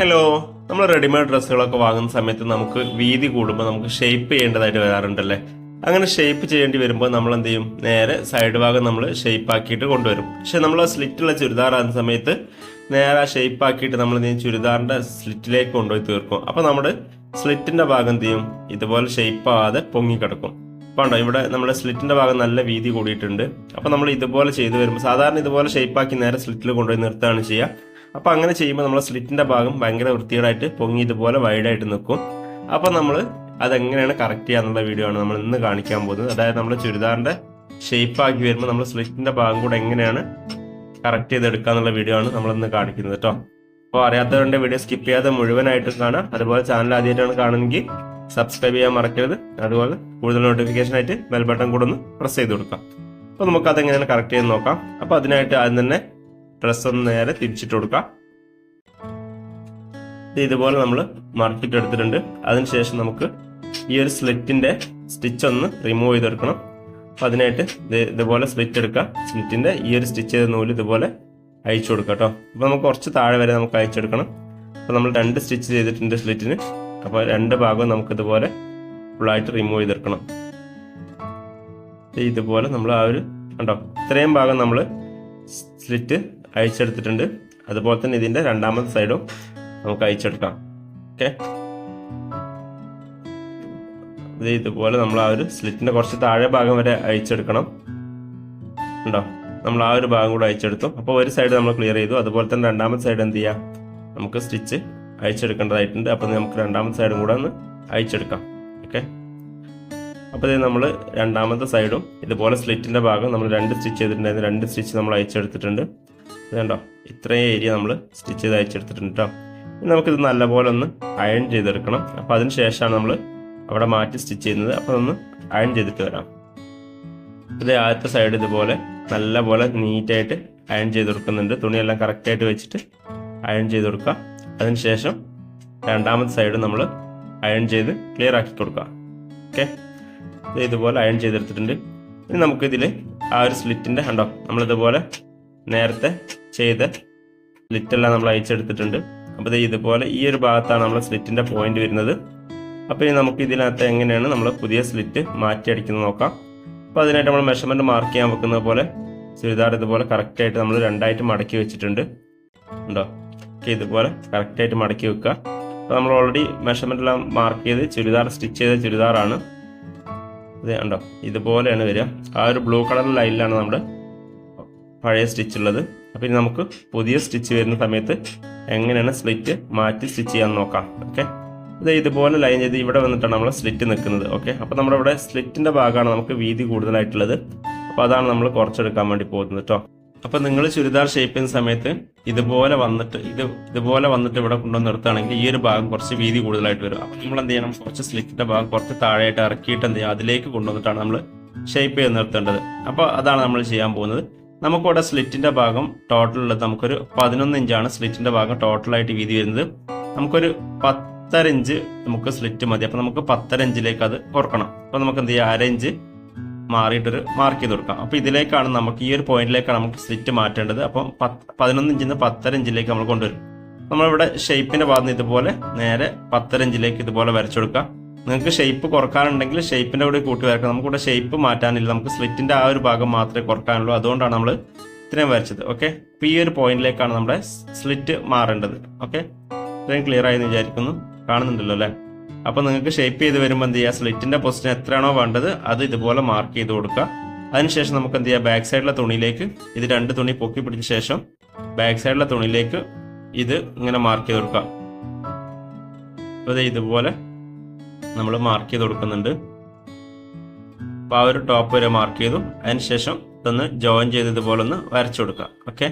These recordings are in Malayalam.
ഹലോ നമ്മൾ റെഡിമെയ്ഡ് ഡ്രസ്സുകളൊക്കെ വാങ്ങുന്ന സമയത്ത് നമുക്ക് വീതി കൂടുമ്പോൾ നമുക്ക് ഷേപ്പ് ചെയ്യേണ്ടതായിട്ട് വരാറുണ്ടല്ലേ? അങ്ങനെ ഷേപ്പ് ചെയ്യേണ്ടി വരുമ്പോൾ നമ്മൾ എന്ത് ചെയ്യും? നേരെ സൈഡ് ഭാഗം നമ്മൾ ഷേപ്പ് ആക്കിയിട്ട് കൊണ്ടുവരും. പക്ഷെ നമ്മൾ ആ സ്ലിറ്റുള്ള ചുരിദാറാകുന്ന സമയത്ത് നേരെ ആ ഷേപ്പ് ആക്കിയിട്ട് നമ്മൾ എന്ത് ചെയ്യും? ചുരിദാറിന്റെ സ്ലിറ്റിലേക്ക് കൊണ്ടുപോയി തീർക്കും. അപ്പോൾ നമ്മുടെ സ്ലിറ്റിന്റെ ഭാഗം എന്ത് ചെയ്യും? ഇതുപോലെ ഷേപ്പ് ആവാതെ പൊങ്ങിക്കിടക്കും. ഉണ്ടോ ഇവിടെ നമ്മുടെ സ്ലിറ്റിന്റെ ഭാഗം നല്ല വീതി കൂടിയിട്ടുണ്ട്. അപ്പോൾ നമ്മൾ ഇതുപോലെ ചെയ്തു വരുമ്പോൾ സാധാരണ ഇതുപോലെ ഷേപ്പാക്കി നേരെ സ്ലിറ്റിൽ കൊണ്ടുപോയി നിർത്തുകയാണ് ചെയ്യുക. അപ്പോൾ അങ്ങനെ ചെയ്യുമ്പോൾ നമ്മുടെ സ്ലിറ്റിന്റെ ഭാഗം ഭയങ്കര വൃത്തികേടായിട്ട് പൊങ്ങി ഇതുപോലെ വൈഡായിട്ട് നിൽക്കും അപ്പോൾ നമ്മൾ അതെങ്ങനെയാണ് കറക്റ്റ് ചെയ്യാന്നുള്ള വീഡിയോ ആണ് നമ്മൾ ഇന്ന് കാണിക്കാൻ പോകുന്നത്. അതായത് നമ്മൾ ചുരിദാറിന്റെ ഷേപ്പ് ആക്കി വരുമ്പോൾ നമ്മൾ സ്ലിറ്റിന്റെ ഭാഗം കൂടെ എങ്ങനെയാണ് കറക്റ്റ് ചെയ്തെടുക്കാന്നുള്ള വീഡിയോ ആണ് നമ്മൾ ഇന്ന് കാണിക്കുന്നത് കേട്ടോ അപ്പോൾ അറിയാത്തവരുടെ വീഡിയോ സ്കിപ്പ് ചെയ്യാതെ മുഴുവനായിട്ടും കാണാം. അതുപോലെ ചാനൽ ആദ്യമായിട്ടാണ് കാണുമെങ്കിൽ സബ്സ്ക്രൈബ് ചെയ്യാൻ മറക്കരുത്. അതുപോലെ കൂടുതൽ നോട്ടിഫിക്കേഷൻ ആയിട്ട് ബെൽ ബട്ടൺ കൂടെ ഒന്ന് പ്രസ് ചെയ്ത് കൊടുക്കാം. അപ്പോൾ നമുക്ക് അതെങ്ങനെയാണ് കറക്റ്റ് ചെയ്ത് നോക്കാം. അപ്പോൾ അതിനായിട്ട് ആദ്യം തന്നെ ഡ്രസ്സ് ഒന്ന് നേരെ തിരിച്ചിട്ട് കൊടുക്കാം. ഇത് ഇതുപോലെ നമ്മൾ മറച്ചിട്ട് എടുത്തിട്ടുണ്ട്. അതിനുശേഷം നമുക്ക് ഈ ഒരു സ്ലിറ്റിന്റെ സ്റ്റിച്ച് ഒന്ന് റിമൂവ് ചെയ്തെടുക്കണം. അപ്പം അതിനായിട്ട് ഇത് ഇതുപോലെ സ്ലിറ്റ് എടുക്കാം. സ്ലിറ്റിന്റെ ഈ ഒരു സ്റ്റിച്ച് ചെയ്ത നൂൽ ഇതുപോലെ അയച്ചു കൊടുക്കുക കേട്ടോ. അപ്പോൾ നമുക്ക് കുറച്ച് താഴെ വരെ നമുക്ക് അയച്ചെടുക്കണം അപ്പോൾ നമ്മൾ രണ്ട് സ്റ്റിച്ച് ചെയ്തിട്ടുണ്ട് സ്ലിറ്റിന് അപ്പോൾ രണ്ട് ഭാഗവും നമുക്ക് ഇതുപോലെ ഫുള്ളായിട്ട് റിമൂവ് ചെയ്തെടുക്കണം. ഇതുപോലെ നമ്മൾ ആ ഒരു കണ്ടോ? ഇത്രയും ഭാഗം നമ്മൾ സ്ലിറ്റ് അയച്ചെടുത്തിട്ടുണ്ട് അതുപോലെ തന്നെ ഇതിന്റെ രണ്ടാമത്തെ സൈഡും നമുക്ക് അയച്ചെടുക്കാം ഓക്കെ? ഇത് ഇതുപോലെ നമ്മൾ ആ ഒരു സ്ലിറ്റിന്റെ കുറച്ച് താഴെ ഭാഗം വരെ അയച്ചെടുക്കണം ഉണ്ടോ? നമ്മൾ ആ ഒരു ഭാഗം കൂടെ അയച്ചെടുത്തു അപ്പോൾ ഒരു സൈഡ് നമ്മൾ ക്ലിയർ ചെയ്തു. അതുപോലെ തന്നെ രണ്ടാമത്തെ സൈഡ് എന്ത് ചെയ്യാം? നമുക്ക് സ്റ്റിച്ച് അയച്ചെടുക്കേണ്ടതായിട്ടുണ്ട് അപ്പോൾ നമുക്ക് രണ്ടാമത്തെ സൈഡും കൂടെ ഒന്ന് അയച്ചെടുക്കാം ഓക്കെ? അപ്പോൾ ഇത് നമ്മൾ രണ്ടാമത്തെ സൈഡും ഇതുപോലെ സ്ലിറ്റിന്റെ ഭാഗം നമ്മൾ രണ്ട് സ്റ്റിച്ച് ചെയ്തിട്ടുണ്ടായിരുന്നു. രണ്ട് സ്റ്റിച്ച് നമ്മൾ അയച്ചെടുത്തിട്ടുണ്ട് കണ്ടോ ഇത്രയും ഏരിയ നമ്മൾ സ്റ്റിച്ച് ചെയ്ത് അയച്ചെടുത്തിട്ടുണ്ട് കേട്ടോ നമുക്കിത് നല്ലപോലെ ഒന്ന് അയൺ ചെയ്തെടുക്കണം. അപ്പോൾ അതിന് ശേഷമാണ് നമ്മൾ അവിടെ മാറ്റി സ്റ്റിച്ച് ചെയ്യുന്നത്. അപ്പോൾ ഒന്ന് അയൺ ചെയ്തിട്ട് വരാം. ഇത് ആദ്യത്തെ സൈഡ് ഇതുപോലെ നല്ലപോലെ നീറ്റായിട്ട് അയൺ ചെയ്ത് കൊടുക്കുന്നുണ്ട്. തുണിയെല്ലാം കറക്റ്റായിട്ട് വെച്ചിട്ട് അയൺ ചെയ്ത് കൊടുക്കുക. അതിനുശേഷം രണ്ടാമത്തെ സൈഡ് നമ്മൾ അയൺ ചെയ്ത് ക്ലിയർ ആക്കി കൊടുക്കുക. ഓക്കെ ഇത് ഇതുപോലെ അയൺ ചെയ്തെടുത്തിട്ടുണ്ട്. ഇനി നമുക്കിതിൽ ആ ഒരു സ്ലിറ്റിന്റെ കണ്ടോ? നമ്മളിതുപോലെ നേരത്തെ ചെയ്ത സ്ലിറ്റെല്ലാം നമ്മൾ അയച്ചെടുത്തിട്ടുണ്ട് അപ്പോൾ ഇതുപോലെ ഈ ഒരു ഭാഗത്താണ് നമ്മൾ സ്ലിറ്റിന്റെ പോയിന്റ് വരുന്നത്. അപ്പോൾ ഇനി നമുക്ക് ഇതിനകത്ത് എങ്ങനെയാണ് നമ്മൾ പുതിയ സ്ലിറ്റ് മാറ്റി അടിക്കുന്നത് നോക്കാം. അപ്പോൾ അതിനായിട്ട് നമ്മൾ മെഷർമെന്റ് മാർക്ക് ചെയ്യാൻ വെക്കുന്നത് പോലെ ചുരിദാർ ഇതുപോലെ കറക്റ്റായിട്ട് നമ്മൾ രണ്ടായിട്ട് മടക്കി വെച്ചിട്ടുണ്ട്. ഉണ്ടോ? ഓക്കെ ഇതുപോലെ കറക്റ്റായിട്ട് മടക്കി വെക്കുക. അപ്പോൾ നമ്മൾ ഓൾറെഡി മെഷർമെന്റ് എല്ലാം മാർക്ക് ചെയ്ത് ചുരിദാർ സ്റ്റിച്ച് ചെയ്ത ചുരിദാറാണ്. ഇത് ഉണ്ടോ? ഇതുപോലെയാണ് വരിക. ആ ഒരു ബ്ലൂ കളർ ലൈനിലാണ് നമ്മുടെ പഴയ സ്റ്റിച്ച് ഉള്ളത്. അപ്പോൾ ഇനി നമുക്ക് പുതിയ സ്റ്റിച്ച് വരുന്ന സമയത്ത് എങ്ങനെയാണ് സ്ലിറ്റ് മാറ്റി സ്റ്റിച്ച് ചെയ്യാൻ നോക്കാം. ഓക്കെ ഇത് ഇതുപോലെ ലൈൻ ചെയ്ത് ഇവിടെ വന്നിട്ടാണ് നമ്മൾ സ്ലിറ്റ് നിൽക്കുന്നത്. ഓക്കെ അപ്പോൾ നമ്മുടെ ഇവിടെ സ്ലിറ്റിന്റെ ഭാഗമാണ് നമുക്ക് വീതി കൂടുതലായിട്ടുള്ളത്. അപ്പോൾ അതാണ് നമ്മൾ കുറച്ചെടുക്കാൻ വേണ്ടി പോകുന്നത് കേട്ടോ അപ്പോൾ നിങ്ങൾ ചുരിദാർ ഷേപ്പ് ചെയ്യുന്ന സമയത്ത് ഇതുപോലെ വന്നിട്ട് ഇത് ഇതുപോലെ വന്നിട്ട് ഇവിടെ കൊണ്ടുവന്ന് നിർത്തുകയാണെങ്കിൽ ഈ ഒരു ഭാഗം കുറച്ച് വീതി കൂടുതലായിട്ട് വരും. അപ്പോൾ നമ്മൾ എന്ത് ചെയ്യണം? കുറച്ച് സ്ലിറ്റിന്റെ ഭാഗം കുറച്ച് താഴെയായിട്ട് ഇറക്കിയിട്ട് എന്ത് ചെയ്യുക? അതിലേക്ക് കൊണ്ടുവന്നിട്ടാണ് നമ്മൾ ഷേപ്പ് ചെയ്ത് നിർത്തേണ്ടത്. അപ്പോൾ അതാണ് നമ്മൾ ചെയ്യാൻ പോകുന്നത്. നമുക്കിവിടെ സ്ലിറ്റിന്റെ ഭാഗം ടോട്ടൽ ഉള്ളത് നമുക്കൊരു പതിനൊന്ന് ഇഞ്ചാണ്. സ്ലിറ്റിന്റെ ഭാഗം ടോട്ടലായിട്ട് വീതി വരുന്നത്. നമുക്കൊരു പത്തര ഇഞ്ച് നമുക്ക് സ്ലിറ്റ് മതി. അപ്പോൾ നമുക്ക് പത്തര ഇഞ്ചിലേക്ക് അത് കുറക്കണം. അപ്പോൾ നമുക്ക് എന്ത് ചെയ്യാം? അര ഇഞ്ച് മാറിയിട്ടൊരു മാർക്ക് ചെയ്ത് കൊടുക്കാം. അപ്പോൾ ഇതിലേക്കാണ് നമുക്ക് ഈ ഒരു പോയിന്റിലേക്കാണ് നമുക്ക് സ്ലിറ്റ് മാറ്റേണ്ടത്. അപ്പം പതിനൊന്ന് ഇഞ്ചിൽ പത്തര ഇഞ്ചിലേക്ക് നമ്മൾ കൊണ്ടുവരും. നമ്മളിവിടെ ഷേപ്പിന്റെ ഭാഗത്ത് ഇതുപോലെ നേരെ പത്തര ഇഞ്ചിലേക്ക് ഇതുപോലെ വരച്ചു കൊടുക്കാം. നിങ്ങൾക്ക് ഷേപ്പ് കുറക്കാനുണ്ടെങ്കിൽ ഷേപ്പിന്റെ കൂടെ കൂട്ടി നമുക്ക് നമുക്കിവിടെ ഷേപ്പ് മാറ്റാനില്ല. നമുക്ക് സ്ലിറ്റിന്റെ ആ ഒരു ഭാഗം മാത്രമേ കുറക്കാനുള്ളൂ. അതുകൊണ്ടാണ് നമ്മൾ ഇത്രയും വരച്ചത്. ഓക്കെ അപ്പം ഈ ഒരു പോയിന്റിലേക്കാണ് നമ്മുടെ സ്ലിറ്റ് മാറേണ്ടത്. ഓക്കെ ഇത്രയും ക്ലിയർ ആയെന്ന് വിചാരിക്കുന്നു. കാണുന്നുണ്ടല്ലോ അല്ലേ? അപ്പം നിങ്ങൾക്ക് ഷേപ്പ് ചെയ്ത് വരുമ്പോൾ എന്ത് ചെയ്യുക സ്ലിറ്റിന്റെ പൊസിഷൻ എത്രയാണോ വേണ്ടത് അത് ഇതുപോലെ മാർക്ക് ചെയ്ത് കൊടുക്കുക. അതിനുശേഷം നമുക്ക് എന്ത് ചെയ്യുക ബാക്ക് സൈഡിലെ തുണിയിലേക്ക് ഇത് രണ്ട് തുണി പൊക്കി പിടിച്ച ശേഷം ബാക്ക് സൈഡിലെ തുണിയിലേക്ക് ഇത് ഇങ്ങനെ മാർക്ക് ചെയ്ത് കൊടുക്കുക. അപ്പോൾ ഇതുപോലെ നമ്മൾ മാർക്ക് ചെയ്ത് കൊടുക്കുന്നുണ്ട്. അപ്പോൾ ആ ഒരു ടോപ്പ് വരെ മാർക്ക് ചെയ്തു. അതിനുശേഷം ഇതൊന്ന് ജോയിൻ ചെയ്ത് ഇതുപോലെ ഒന്ന് വരച്ചു കൊടുക്കുക. ഓക്കെ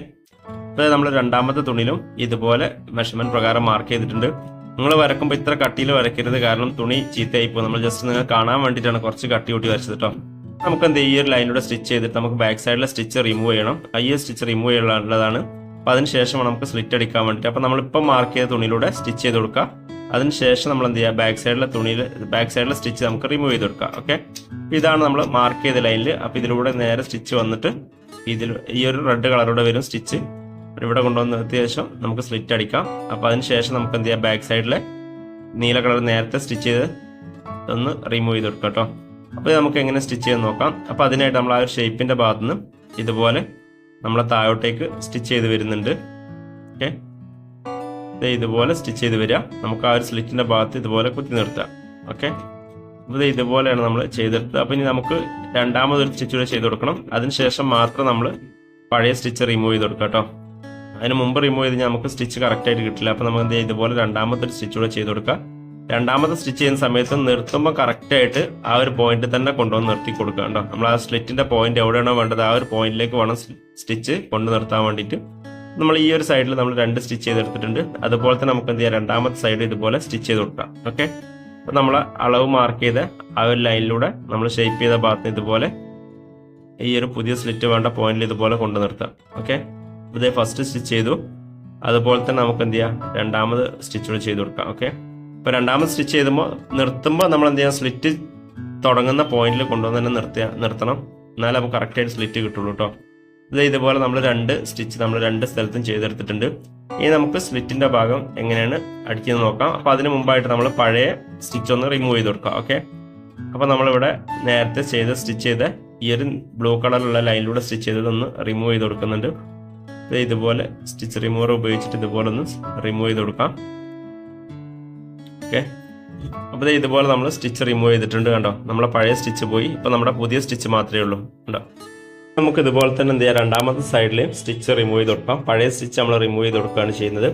അപ്പോൾ നമ്മൾ രണ്ടാമത്തെ തുണിയിലും ഇതുപോലെ മെഷർമെന്റ് പ്രകാരം മാർക്ക് ചെയ്തിട്ടുണ്ട്. നിങ്ങൾ വരക്കുമ്പോൾ ഇത്ര കട്ടിയിൽ വരയ്ക്കരുത്. കാരണം തുണി ചീത്തയായി പോകും നമ്മൾ ജസ്റ്റ് നിങ്ങൾ കാണാൻ വേണ്ടിയിട്ടാണ് കുറച്ച് കട്ടി കൂട്ടി വരച്ചത് കേട്ടോ നമുക്ക് എന്ത് ഈ ഒരു ലൈനിലൂടെ സ്റ്റിച്ച് ചെയ്തിട്ട് നമുക്ക് ബാക്ക് സൈഡിലെ സ്റ്റിച്ച് റിമൂവ് ചെയ്യണം. ഈ സ്റ്റിച്ച് റിമൂവ് ചെയ്യാനുള്ളതാണ്. അപ്പോൾ അതിനുശേഷമാണ് ശേഷം നമുക്ക് സ്ലിറ്റ് അടിക്കാൻ വേണ്ടിയിട്ട്. അപ്പോൾ നമ്മളിപ്പോൾ മാർക്ക് ചെയ്ത തുണിയിലൂടെ സ്റ്റിച്ച് ചെയ്ത് കൊടുക്കുക. അതിനുശേഷം നമ്മൾ എന്ത് ചെയ്യുക? ബാക്ക് സൈഡിലെ തുണിയിൽ ബാക്ക് സൈഡിലെ സ്റ്റിച്ച് നമുക്ക് റിമൂവ് ചെയ്ത് കൊടുക്കാം. ഓക്കെ ഇതാണ് നമ്മൾ മാർക്ക് ചെയ്ത ലൈനിൽ അപ്പോൾ ഇതിലൂടെ നേരെ സ്റ്റിച്ച് വന്നിട്ട് ഇതിൽ ഈ ഒരു റെഡ് കളറോടെ വരും സ്റ്റിച്ച് ഇവിടെ കൊണ്ടുവന്ന ശേഷം നമുക്ക് സ്ലിറ്റ് അടിക്കാം. അപ്പോൾ അതിന് ശേഷം നമുക്ക് എന്ത് ചെയ്യാം? ബാക്ക് സൈഡിലെ നീല കളർ നേരത്തെ സ്റ്റിച്ച് ചെയ്ത് ഒന്ന് റിമൂവ് ചെയ്ത് കൊടുക്കാം കേട്ടോ. അപ്പോൾ നമുക്ക് എങ്ങനെ സ്റ്റിച്ച് ചെയ്ത് നോക്കാം. അപ്പോൾ അതിനായിട്ട് നമ്മൾ ആ ഒരു ഷേപ്പിന്റെ ഭാഗത്ത് നിന്ന് ഇതുപോലെ നമ്മളെ താഴോട്ടേക്ക് സ്റ്റിച്ച് ചെയ്ത് വരുന്നുണ്ട്. ഓക്കെ ഇതുപോലെ സ്റ്റിച്ച് ചെയ്ത് വരിക. നമുക്ക് ആ ഒരു സ്ലിറ്റിന്റെ ഭാഗത്ത് ഇതുപോലെ കുത്തി നിർത്താം. ഓക്കെ അപ്പോൾ ഇതുപോലെയാണ് നമ്മൾ ചെയ്തെടുത്തത് അപ്പോൾ ഇനി നമുക്ക് രണ്ടാമതൊരു സ്റ്റിച്ച് കൂടെ ചെയ്ത് കൊടുക്കണം. അതിനുശേഷം മാത്രം നമ്മൾ പഴയ സ്റ്റിച്ച് റിമൂവ് ചെയ്ത് കൊടുക്കാം കേട്ടോ. അതിന് മുമ്പ് റിമൂവ് ചെയ്ത് നമുക്ക് സ്റ്റിച്ച് കറക്റ്റായിട്ട് കിട്ടില്ല. അപ്പോൾ നമുക്ക് എന്ത് ചെയ്യാം ഇതുപോലെ രണ്ടാമത്തെ ഒരു സ്റ്റിച്ച് കൂടെ ചെയ്ത് കൊടുക്കുക രണ്ടാമത്തെ സ്റ്റിച്ച് ചെയ്യുന്ന സമയത്ത് നിർത്തുമ്പോൾ കറക്റ്റായിട്ട് ആ ഒരു പോയിന്റ് തന്നെ കൊണ്ടുവന്ന് നിർത്തി കൊടുക്കുക കേട്ടോ. നമ്മൾ ആ സ്ലിറ്റിന്റെ പോയിന്റ് എവിടെയാണോ വേണ്ടത് ആ ഒരു പോയിന്റിലേക്ക് വേണം സ്റ്റിച്ച് കൊണ്ടു നിർത്താൻ വേണ്ടിയിട്ട്. നമ്മൾ ഈ ഒരു സൈഡിൽ നമ്മൾ രണ്ട് സ്റ്റിച്ച് ചെയ്തെടുത്തിട്ടുണ്ട് അതുപോലെ തന്നെ നമുക്ക് എന്ത് ചെയ്യാം? രണ്ടാമത്തെ സൈഡ് ഇതുപോലെ സ്റ്റിച്ച് ചെയ്ത് കൊടുക്കാം. ഓക്കെ അപ്പോൾ നമ്മൾ അളവ് മാർക്ക് ചെയ്ത ആ ഒരു ലൈനിലൂടെ നമ്മൾ ഷേപ്പ് ചെയ്ത ഭാഗത്ത് ഇതുപോലെ ഈ ഒരു പുതിയ സ്ലിറ്റ് വേണ്ട പോയിന്റിൽ ഇതുപോലെ കൊണ്ടു നിർത്താം. ഓക്കെ ഇത് ഫസ്റ്റ് സ്റ്റിച്ച് ചെയ്തു. അതുപോലെ തന്നെ നമുക്ക് എന്ത് ചെയ്യാം? രണ്ടാമത് സ്റ്റിച്ച് കൂടെ ചെയ്ത് കൊടുക്കാം. ഓക്കെ ഇപ്പോൾ രണ്ടാമത് സ്റ്റിച്ച് ചെയ്തുമ്പോൾ നിർത്തുമ്പോൾ നമ്മൾ എന്ത് ചെയ്യാം? സ്ലിറ്റ് തുടങ്ങുന്ന പോയിന്റിൽ കൊണ്ടുവന്ന് തന്നെ നിർത്തിയ നിർത്തണം. എന്നാലേ നമുക്ക് കറക്റ്റായിട്ട് സ്ലിറ്റ് കിട്ടുള്ളൂ കേട്ടോ ഇത് ഇതുപോലെ നമ്മൾ രണ്ട് സ്റ്റിച്ച് നമ്മൾ രണ്ട് സ്ഥലത്തും ചെയ്തെടുത്തിട്ടുണ്ട്. ഇനി നമുക്ക് സ്ലിറ്റിന്റെ ഭാഗം എങ്ങനെയാണ് അടിക്കുന്നത് നോക്കാം. അപ്പോൾ അതിന് മുമ്പായിട്ട് നമ്മൾ പഴയ സ്റ്റിച്ച് ഒന്ന് റിമൂവ് ചെയ്ത് കൊടുക്കാം ഓക്കെ അപ്പോൾ നമ്മളിവിടെ നേരത്തെ ചെയ്ത് സ്റ്റിച്ച് ചെയ്ത ഈ ഒരു ബ്ലൂ കളറിലുള്ള ലൈനിലൂടെ സ്റ്റിച്ച് ചെയ്തതൊന്ന് റിമൂവ് ചെയ്ത് കൊടുക്കുന്നുണ്ട്. ഇത് ഇതുപോലെ സ്റ്റിച്ച് റിമൂവർ ഉപയോഗിച്ചിട്ട് ഇതുപോലെ ഒന്ന് റിമൂവ് ചെയ്ത് കൊടുക്കാം. ഓക്കെ അപ്പോൾ ഇതുപോലെ നമ്മൾ സ്റ്റിച്ച് റിമൂവ് ചെയ്തിട്ടുണ്ട് കണ്ടോ? നമ്മളെ പഴയ സ്റ്റിച്ച് പോയി. ഇപ്പോൾ നമ്മുടെ പുതിയ സ്റ്റിച്ച് മാത്രമേ ഉള്ളൂ. കണ്ടോ? നമുക്ക് ഇതുപോലെ തന്നെ എന്ത് ചെയ്യാം? രണ്ടാമത്തെ സൈഡിൽ സ്റ്റിച്ച് റിമൂവ് ചെയ്ത് കൊടുക്കാം. പഴയ സ്റ്റിച്ച് നമ്മൾ റിമൂവ് ചെയ്ത് കൊടുക്കുകയാണ് ചെയ്യുന്നത്.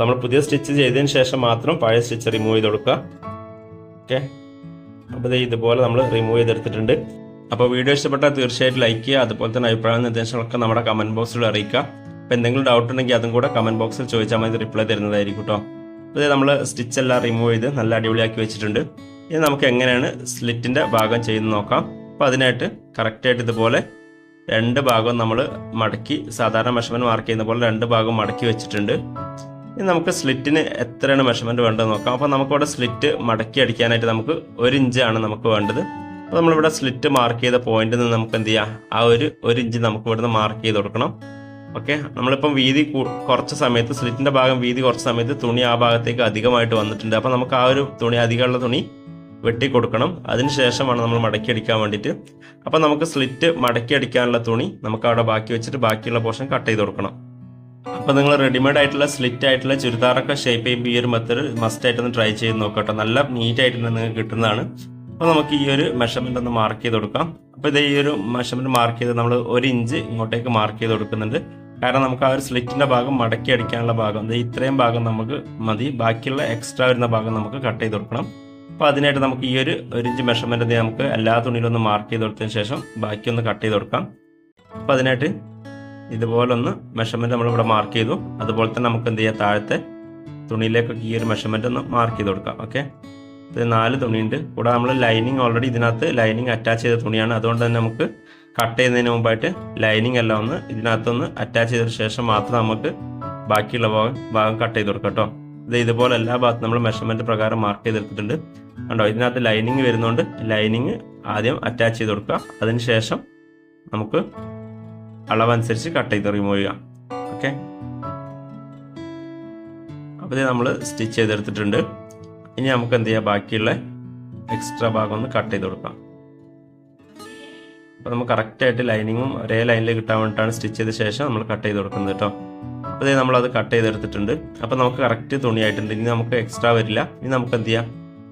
നമ്മൾ പുതിയ സ്റ്റിച്ച് ചെയ്തതിന് ശേഷം മാത്രം പഴയ സ്റ്റിച്ച് റിമൂവ് ചെയ്ത് കൊടുക്കുക. ഓക്കെ അപ്പോൾ ഇതുപോലെ നമ്മൾ റിമൂവ് ചെയ്തെടുത്തിട്ടുണ്ട്. അപ്പോൾ വീഡിയോ ഇഷ്ടപ്പെട്ടാൽ തീർച്ചയായിട്ടും ലൈക്ക് ചെയ്യുക. അതുപോലെ തന്നെ അഭിപ്രായ നിർദ്ദേശങ്ങളൊക്കെ നമ്മുടെ കമന്റ് ബോക്സിൽ അറിയിക്കുക. അപ്പോൾ എന്തെങ്കിലും ഡൗട്ട് ഉണ്ടെങ്കിൽ അതും കൂടെ കമന്റ് ബോക്സിൽ ചോദിച്ചാൽ മതി. റിപ്ലൈ തരുന്നതായിരിക്കും കേട്ടോ. അപ്പോൾ നമ്മൾ സ്റ്റിച്ച് എല്ലാം റിമൂവ് ചെയ്ത് നല്ല അടിപൊളിയാക്കി വെച്ചിട്ടുണ്ട്. ഇനി നമുക്ക് എങ്ങനെയാണ് സ്ലിറ്റിന്റെ ഭാഗം ചെയ്ത് നോക്കാം. അപ്പോൾ അതിനായിട്ട് കറക്റ്റായിട്ട് ഇതുപോലെ രണ്ട് ഭാഗവും നമ്മൾ മടക്കി സാധാരണ മെഷർമെന്റ് മാർക്ക് ചെയ്യുന്ന പോലെ രണ്ട് ഭാഗം മടക്കി വെച്ചിട്ടുണ്ട്. ഇനി നമുക്ക് സ്ലിറ്റിന് എത്രയാണ് മെഷർമെന്റ് വേണ്ടത് നോക്കാം. അപ്പോൾ നമുക്കിവിടെ സ്ലിറ്റ് മടക്കി അടിക്കാനായിട്ട് നമുക്ക് ഒരു ഇഞ്ചാണ് നമുക്ക് വേണ്ടത്. അപ്പോൾ നമ്മളിവിടെ സ്ലിറ്റ് മാർക്ക് ചെയ്ത പോയിന്റിൽ നിന്ന് നമുക്ക് എന്ത് ചെയ്യാം? ആ ഒരു ഒരു ഇഞ്ച് നമുക്ക് ഇവിടുന്ന് മാർക്ക് ചെയ്ത് കൊടുക്കണം. ഓക്കെ നമ്മളിപ്പം വീതി കുറച്ച് സമയത്ത് സ്ലിറ്റിന്റെ ഭാഗം വീതി കുറച്ച് സമയത്ത് തുണി ആ ഭാഗത്തേക്ക് അധികമായിട്ട് വന്നിട്ടുണ്ട്. അപ്പോൾ നമുക്ക് ആ ഒരു തുണി അധികമുള്ള തുണി വെട്ടി കൊടുക്കണം അതിനുശേഷമാണ് നമ്മൾ മടക്കി അടിക്കാൻ വേണ്ടിയിട്ട്. അപ്പോൾ നമുക്ക് സ്ലിറ്റ് മടക്കി അടിക്കാനുള്ള തുണി നമുക്ക് അവിടെ ബാക്കി വെച്ചിട്ട് ബാക്കിയുള്ള പോർഷൻ കട്ട് ചെയ്ത് കൊടുക്കണം. അപ്പോൾ നിങ്ങൾ റെഡിമെയ്ഡ് ആയിട്ടുള്ള സ്ലിറ്റ് ആയിട്ടുള്ള ചുരിദാറൊക്കെ ഷേപ്പ് ചെയ്യുമ്പോൾ ഈ ഒരു മെത്തേഡ് മസ്റ്റ് ആയിട്ടൊന്ന് ട്രൈ ചെയ്ത് നോക്കട്ടോ നല്ല നീറ്റ് ആയിട്ട് നിങ്ങൾക്ക് കിട്ടുന്നതാണ്. അപ്പോൾ നമുക്ക് ഈ ഒരു മെഷർമെന്റ് ഒന്ന് മാർക്ക് ചെയ്ത് കൊടുക്കാം. അപ്പോൾ ഇത് ഈ ഒരു മെഷർമെന്റ് മാർക്ക് ചെയ്ത് നമ്മൾ ഒരു ഇഞ്ച് ഇങ്ങോട്ടേക്ക് മാർക്ക് ചെയ്ത് കൊടുക്കുന്നുണ്ട്. കാരണം നമുക്ക് ആ ഒരു സ്ലിറ്റിന്റെ ഭാഗം മടക്കി അടിക്കാനുള്ള ഭാഗം ഇത്രയും ഭാഗം നമുക്ക് മതി. ബാക്കിയുള്ള എക്സ്ട്രാ വരുന്ന ഭാഗം നമുക്ക് കട്ട് ചെയ്ത് കൊടുക്കണം. അപ്പോൾ അതിനായിട്ട് നമുക്ക് ഈ ഒരു ഒരു ഇഞ്ച് മെഷർമെന്റ് നമുക്ക് എല്ലാ തുണിയിലും ഒന്ന് മാർക്ക് ചെയ്ത് കൊടുത്തതിന് ശേഷം ബാക്കി ഒന്ന് കട്ട് ചെയ്ത് കൊടുക്കാം. അപ്പോൾ അതിനായിട്ട് ഇതുപോലെ ഒന്ന് മെഷർമെന്റ് നമ്മളിവിടെ മാർക്ക് ചെയ്തു. അതുപോലെ തന്നെ നമുക്ക് എന്ത് ചെയ്യാം? താഴത്തെ തുണിയിലേക്കൊക്കെ ഈ ഒരു മെഷർമെന്റ് ഒന്ന് മാർക്ക് ചെയ്ത് കൊടുക്കാം. ഓക്കെ ഇത് നാല് തുണിയുണ്ട്. കൂടെ നമ്മൾ ലൈനിങ് ഓൾറെഡി ഇതിനകത്ത് ലൈനിങ് അറ്റാച്ച് ചെയ്ത തുണിയാണ്. അതുകൊണ്ട് തന്നെ നമുക്ക് കട്ട് ചെയ്യുന്നതിന് മുമ്പായിട്ട് ലൈനിങ് എല്ലാം ഒന്ന് ഇതിനകത്തൊന്ന് അറ്റാച്ച് ചെയ്തതിന് ശേഷം മാത്രം നമുക്ക് ബാക്കിയുള്ള ഭാഗം ഭാഗം കട്ട് ചെയ്ത് കൊടുക്കാം കേട്ടോ. ഇത് ഇതുപോലെ എല്ലാ ഭാഗത്തും നമ്മൾ മെഷർമെന്റ് പ്രകാരം മാർക്ക് ചെയ്തെടുത്തിട്ടുണ്ട്. കണ്ടോ ഇതിനകത്ത് ലൈനിങ് വരുന്നതുകൊണ്ട് ലൈനിങ് ആദ്യം അറ്റാച്ച് ചെയ്ത് കൊടുക്കുക. അതിനുശേഷം നമുക്ക് അളവനുസരിച്ച് കട്ട് ചെയ്ത് റിമൂവ് ചെയ്യാം. ഓക്കെ അപ്പോൾ ഇത് നമ്മൾ സ്റ്റിച്ച് ചെയ്തെടുത്തിട്ടുണ്ട്. ഇനി നമുക്ക് എന്ത് ചെയ്യാം? ബാക്കിയുള്ള എക്സ്ട്രാ ഭാഗം ഒന്ന് കട്ട് ചെയ്ത് കൊടുക്കാം. അപ്പോൾ നമുക്ക് കറക്റ്റായിട്ട് ലൈനിങ്ങും ഒരേ ലൈനിൽ കിട്ടാൻ വേണ്ടിയിട്ടാണ് സ്റ്റിച്ച് ചെയ്ത ശേഷം നമ്മൾ കട്ട് ചെയ്ത് കൊടുക്കുന്നത് കേട്ടോ. അപ്പോൾ നമ്മളത് കട്ട് ചെയ്തെടുത്തിട്ടുണ്ട്. അപ്പോൾ നമുക്ക് കറക്റ്റ് തുണിയായിട്ടുണ്ട്. ഇനി നമുക്ക് എക്സ്ട്രാ വരില്ല. ഇനി നമുക്ക് എന്ത് ചെയ്യാം?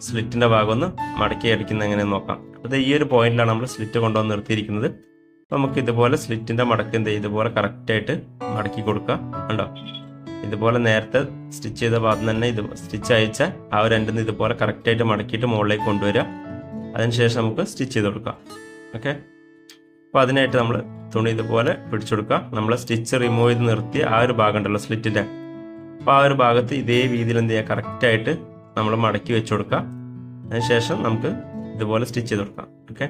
സ്ലിറ്റിന്റെ ഭാഗം ഒന്ന് മടക്കി അടിക്കുന്ന എങ്ങനെയെന്ന് നോക്കാം. അപ്പോൾ ഈ ഒരു പോയിന്റിലാണ് നമ്മൾ സ്ലിറ്റ് കൊണ്ടുവന്ന് നിർത്തിയിരിക്കുന്നത്. നമുക്ക് ഇതുപോലെ സ്ലിറ്റിന്റെ മടക്ക് എന്ത് ഇതുപോലെ കറക്റ്റായിട്ട് മടക്കി കൊടുക്കുക കണ്ടോ? ഇതുപോലെ നേരത്തെ സ്റ്റിച്ച് ചെയ്ത ഭാഗത്ത് തന്നെ ഇത് സ്റ്റിച്ച് അയച്ച ആ ഒരു രണ്ടിന്ന് ഇതുപോലെ കറക്റ്റായിട്ട് മടക്കിയിട്ട് മുകളിലേക്ക് കൊണ്ടുവരിക. അതിനുശേഷം നമുക്ക് സ്റ്റിച്ച് ചെയ്ത് കൊടുക്കാം. ഓക്കെ അപ്പോൾ അതിനായിട്ട് നമ്മൾ തുണി ഇതുപോലെ പിടിച്ചെടുക്കുക നമ്മൾ സ്റ്റിച്ച് റിമൂവ് ചെയ്ത് നിർത്തി ആ ഒരു ഭാഗം ഉണ്ടല്ലോ സ്ലിറ്റിന്റെ അപ്പോൾ ആ ഒരു ഭാഗത്ത് ഇതേ രീതിയിൽ എന്ത് ചെയ്യുക കറക്റ്റായിട്ട് നമ്മൾ മടക്കി വെച്ച് കൊടുക്കുക അതിനുശേഷം നമുക്ക് ഇതുപോലെ സ്റ്റിച്ച് ചെയ്ത് കൊടുക്കാം. ഓക്കെ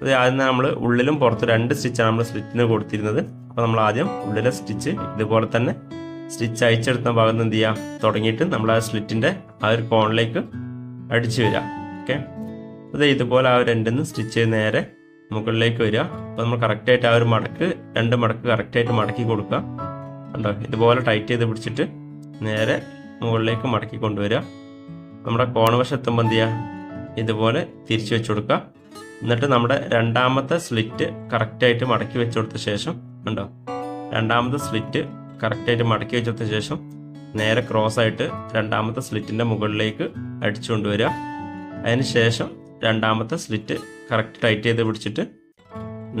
അത് ആദ്യം നമ്മൾ ഉള്ളിലും പുറത്ത് രണ്ട് സ്റ്റിച്ചാണ് നമ്മൾ സ്ലിറ്റിന് കൊടുത്തിരുന്നത്. അപ്പോൾ നമ്മൾ ആദ്യം ഉള്ളിലെ സ്റ്റിച്ച് ഇതുപോലെ തന്നെ സ്റ്റിച്ച് അയച്ചെടുത്ത ഭാഗത്ത് എന്ത് ചെയ്യുക തുടങ്ങിയിട്ട് നമ്മൾ ആ സ്ലിറ്റിന്റെ ആ ഒരു കോണിലേക്ക് അടിച്ചു വരിക ഓക്കെ അത് ഇതുപോലെ ആ ഒരു രണ്ടിൽ നിന്ന് സ്റ്റിച്ച് നേരെ മുകളിലേക്ക് വരിക. അപ്പോൾ നമ്മൾ കറക്റ്റായിട്ട് ആ ഒരു മടക്ക് രണ്ട് മടക്ക് കറക്റ്റായിട്ട് മടക്കി കൊടുക്കുക. കണ്ടോ? ഇതുപോലെ ടൈറ്റ് ചെയ്ത് പിടിച്ചിട്ട് നേരെ മുകളിലേക്ക് മടക്കി കൊണ്ടുവരിക. നമ്മുടെ കോണവശം എത്തുമ്പോൾ എന്ത് ചെയ്യുക? ഇതുപോലെ തിരിച്ചു വെച്ച് കൊടുക്കുക. എന്നിട്ട് നമ്മുടെ രണ്ടാമത്തെ സ്ലിറ്റ് കറക്റ്റായിട്ട് മടക്കി വെച്ച് കൊടുത്ത ശേഷം ഉണ്ടോ രണ്ടാമത്തെ സ്ലിറ്റ് കറക്റ്റായിട്ട് മടക്കി വെച്ച് കൊടുത്ത ശേഷം നേരെ ക്രോസ് ആയിട്ട് രണ്ടാമത്തെ സ്ലിറ്റിന്റെ മുകളിലേക്ക് അടിച്ചു കൊണ്ടുവരിക. അതിന് ശേഷം രണ്ടാമത്തെ സ്ലിറ്റ് കറക്റ്റ് ടൈറ്റ് ചെയ്ത് പിടിച്ചിട്ട്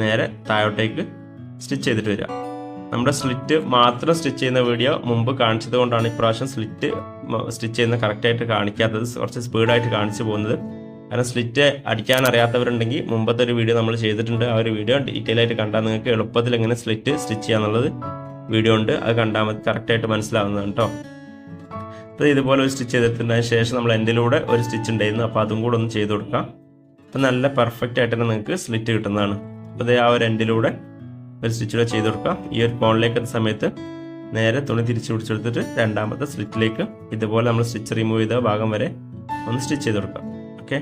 നേരെ താഴോട്ടേക്ക് സ്റ്റിച്ച് ചെയ്തിട്ട് വരിക. നമ്മുടെ സ്ലിറ്റ് മാത്രം സ്റ്റിച്ച് ചെയ്യുന്ന വീഡിയോ മുമ്പ് കാണിച്ചത് കൊണ്ടാണ് ഇപ്രാവശ്യം സ്ലിറ്റ് സ്റ്റിച്ച് ചെയ്യുന്ന കറക്റ്റായിട്ട് കാണിക്കാത്തത്. കുറച്ച് സ്പീഡായിട്ട് കാണിച്ചു പോകുന്നത്. കാരണം സ്ലിറ്റ് അടിക്കാൻ അറിയാത്തവരുണ്ടെങ്കിൽ മുമ്പത്തെ ഒരു വീഡിയോ നമ്മൾ ചെയ്തിട്ടുണ്ട്. ആ ഒരു വീഡിയോ ഡീറ്റെയിൽ ആയിട്ട് കണ്ടാൽ നിങ്ങൾക്ക് എളുപ്പത്തിൽ എങ്ങനെ സ്ലിറ്റ് സ്റ്റിച്ച് ചെയ്യാന്നുള്ളത് വീഡിയോ ഉണ്ട്. അത് കണ്ടാൽ മതി. കറക്റ്റായിട്ട് മനസ്സിലാവുന്നതാണ് കേട്ടോ അപ്പോൾ ഇതുപോലെ ഒരു സ്റ്റിച്ച് ചെയ്തിട്ടുണ്ടതിന് ശേഷം നമ്മൾ എൻഡിലൂടെ ഒരു സ്റ്റിച്ച് ഉണ്ടായിരുന്നു അപ്പോൾ അതും കൂടെ ഒന്ന് ചെയ്ത് കൊടുക്കാം. അപ്പം നല്ല പെർഫെക്റ്റ് ആയിട്ട് തന്നെ നിങ്ങൾക്ക് സ്ലിറ്റ് കിട്ടുന്നതാണ്. അപ്പോൾ ഇത് ആ ഒരു എൻഡിലൂടെ ഒരു സ്റ്റിച്ചിലൂടെ ചെയ്ത് കൊടുക്കാം. ഈ ഒരു കോണിലേക്ക് സമയത്ത് നേരെ തുണി തിരിച്ചു പിടിച്ചെടുത്തിട്ട് രണ്ടാമത്തെ സ്ലിറ്റിലേക്ക് ഇതുപോലെ നമ്മൾ സ്റ്റിച്ച് റിമൂവ് ചെയ്ത ഭാഗം വരെ ഒന്ന് സ്റ്റിച്ച് ചെയ്ത് കൊടുക്കാം. ഓക്കെ?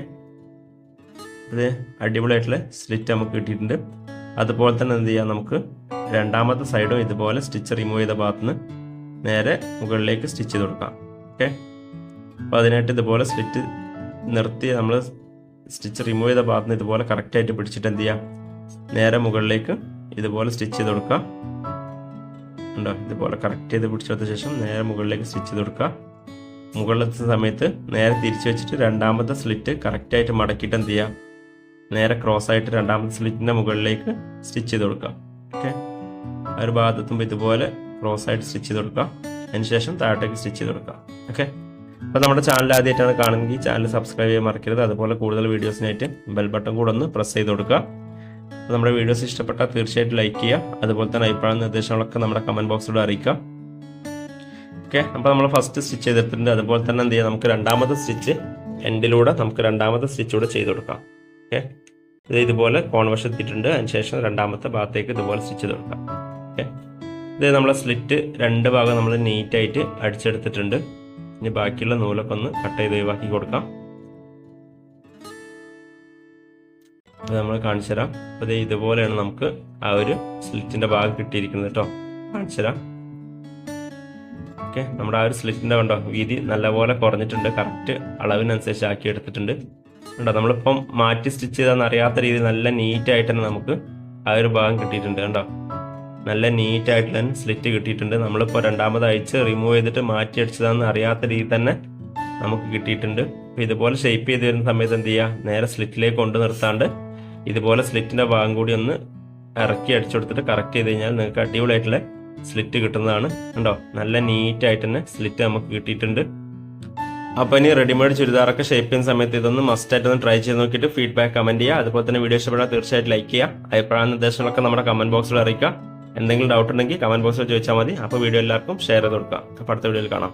ഇത് അടിപൊളിയായിട്ടുള്ള സ്ലിറ്റ് നമുക്ക് കിട്ടിയിട്ടുണ്ട്. അതുപോലെ തന്നെ എന്ത് ചെയ്യാം നമുക്ക് രണ്ടാമത്തെ സൈഡും ഇതുപോലെ സ്റ്റിച്ച് റിമൂവ് ചെയ്ത ഭാഗത്തുനിന്ന് നേരെ മുകളിലേക്ക് സ്റ്റിച്ച് ചെയ്ത് കൊടുക്കാം. ഓക്കെ. അപ്പോൾ അതിനായിട്ട് ഇതുപോലെ സ്ലിറ്റ് നിർത്തി നമ്മൾ സ്റ്റിച്ച് റിമൂവ് ചെയ്ത ഭാഗത്ത് നിന്ന് ഇതുപോലെ കറക്റ്റായിട്ട് പിടിച്ചിട്ട് എന്ത് ചെയ്യാം? നേരെ മുകളിലേക്ക് ഇതുപോലെ സ്റ്റിച്ച് ചെയ്ത് കൊടുക്കുക. ഉണ്ടോ ഇതുപോലെ കറക്റ്റ് ചെയ്ത് പിടിച്ചെടുത്ത ശേഷം നേരെ മുകളിലേക്ക് സ്റ്റിച്ച് ചെയ്ത് കൊടുക്കുക. മുകളിലെത്തുന്ന സമയത്ത് നേരെ തിരിച്ചു വെച്ചിട്ട് രണ്ടാമത്തെ സ്ലിറ്റ് കറക്റ്റായിട്ട് മടക്കിയിട്ട് എന്ത് ചെയ്യാം? നേരെ ക്രോസ് ആയിട്ട് രണ്ടാമത്തെ സ്ലിറ്റിന്റെ മുകളിലേക്ക് സ്റ്റിച്ച് ചെയ്ത് കൊടുക്കുക. ഓക്കെ. ആ ഒരു ഭാഗത്തെത്തുമ്പോൾ ഇതുപോലെ ക്രോസ് ആയിട്ട് സ്റ്റിച്ച് ചെയ്ത് കൊടുക്കുക. അതിനുശേഷം താഴോട്ടേക്ക് സ്റ്റിച്ച് ചെയ്ത് കൊടുക്കുക. ഓക്കെ അപ്പോൾ നമ്മുടെ ചാനൽ ആദ്യമായിട്ടാണ് കാണുമെങ്കിൽ ചാനൽ സബ്സ്ക്രൈബ് ചെയ്യാൻ മറക്കരുത്. അതുപോലെ കൂടുതൽ വീഡിയോസിനായിട്ട് ബെൽ ബട്ടൺ കൂടെ ഒന്ന് പ്രസ് ചെയ്ത് കൊടുക്കുക. നമ്മുടെ വീഡിയോസ് ഇഷ്ടപ്പെട്ടാൽ തീർച്ചയായിട്ടും ലൈക്ക് ചെയ്യുക. അതുപോലെ തന്നെ അഭിപ്രായ നിർദ്ദേശങ്ങളൊക്കെ നമ്മുടെ കമന്റ് ബോക്സിലൂടെ അറിയിക്കുക. ഓക്കെ അപ്പോൾ നമ്മൾ ഫസ്റ്റ് സ്റ്റിച്ച് ചെയ്തിട്ടുണ്ട്. അതുപോലെ തന്നെ എന്ത് ചെയ്യാം? നമുക്ക് രണ്ടാമത്തെ സ്റ്റിച്ച് എൻഡിലൂടെ നമുക്ക് രണ്ടാമത്തെ സ്റ്റിച്ച് കൂടെ ചെയ്ത് കൊടുക്കാം. ഓക്കെ ഇത് ഇതുപോലെ കോൺവശത്തിട്ടുണ്ട് അതിനുശേഷം രണ്ടാമത്തെ ഭാഗത്തേക്ക് ഇതുപോലെ സ്റ്റിച്ച് ചെയ്ത് കൊടുക്കാം. ഓക്കെ ഇത് നമ്മളെ സ്ലിറ്റ് രണ്ട് ഭാഗം നമ്മൾ നീറ്റായിട്ട് അടിച്ചെടുത്തിട്ടുണ്ട്. ഇനി ബാക്കിയുള്ള നൂലൊക്കെ ഒന്ന് കട്ട് ചെയ്ത് ഒഴിവാക്കി കൊടുക്കാം. നമ്മൾ കാണിച്ചു തരാം. അപ്പോൾ ഇതുപോലെയാണ് നമുക്ക് ആ ഒരു സ്ലിറ്റിന്റെ ഭാഗം കിട്ടിയിരിക്കുന്നത് കേട്ടോ. കാണിച്ചു തരാം. ഓക്കെ നമ്മുടെ ആ ഒരു സ്ലിറ്റിന്റെ കണ്ടോ? വീതി നല്ലപോലെ കുറഞ്ഞിട്ടുണ്ട്. കറക്റ്റ് അളവിനനുസരിച്ച് ആക്കി എടുത്തിട്ടുണ്ട്. കണ്ടോ? നമ്മളിപ്പം മാറ്റി സ്റ്റിച്ച് ചെയ്താൽ അറിയാത്ത രീതിയിൽ നല്ല നീറ്റായിട്ട് തന്നെ നമുക്ക് ആ ഒരു ഭാഗം കിട്ടിയിട്ടുണ്ട്. കണ്ടോ? നല്ല നീറ്റ് ആയിട്ടുള്ള സ്ലിറ്റ് കിട്ടിയിട്ടുണ്ട്. നമ്മളിപ്പോൾ രണ്ടാമത് അയച്ച് റിമൂവ് ചെയ്തിട്ട് മാറ്റി അടിച്ചതാന്ന് അറിയാത്ത രീതിയിൽ തന്നെ നമുക്ക് കിട്ടിയിട്ടുണ്ട്. അപ്പോൾ ഇതുപോലെ ഷേപ്പ് ചെയ്ത് വരുന്ന സമയത്ത് എന്ത് ചെയ്യുക നേരെ സ്ലിറ്റിലേക്ക് കൊണ്ട് നിർത്താണ്ട് ഇതുപോലെ സ്ലിറ്റിന്റെ ഭാഗം കൂടി ഒന്ന് ഇറക്കി അടിച്ചെടുത്തിട്ട് കറക്റ്റ് ചെയ്ത് കഴിഞ്ഞാൽ നിങ്ങൾക്ക് അടിപൊളിയായിട്ടുള്ള സ്ലിറ്റ് കിട്ടുന്നതാണ്. കണ്ടോ? നല്ല നീറ്റായിട്ട് തന്നെ സ്ലിറ്റ് നമുക്ക് കിട്ടിയിട്ടുണ്ട്. അപ്പോൾ ഇനി റെഡിമെയ്ഡ് ചുരിദാറൊക്കെ ഷേപ്പ് ചെയ്യുന്ന സമയത്ത് ഇതൊന്ന് മസ്റ്റായിട്ട് ഒന്ന് ട്രൈ ചെയ്ത് നോക്കിയിട്ട് ഫീഡ്ബാക്ക് കമന്റ് ചെയ്യുക അതുപോലെ തന്നെ വീഡിയോ ഇഷ്ടപ്പെടാൻ തീർച്ചയായിട്ടും ലൈക്ക് ചെയ്യുക അഭിപ്രായ നിർദ്ദേശങ്ങളൊക്കെ നമ്മുടെ കമന്റ് ബോക്സിൽ അറിയിക്കുക. എന്തെങ്കിലും ഡൗട്ട് ഉണ്ടെങ്കിൽ കമന്റ് ബോക്സിൽ ചോദിച്ചാൽ മതി. അപ്പോൾ വീഡിയോ എല്ലാവർക്കും ഷെയർ ചെയ്ത് കൊടുക്കാം. അപ്പോൾ അടുത്ത വീഡിയോയിൽ കാണാം.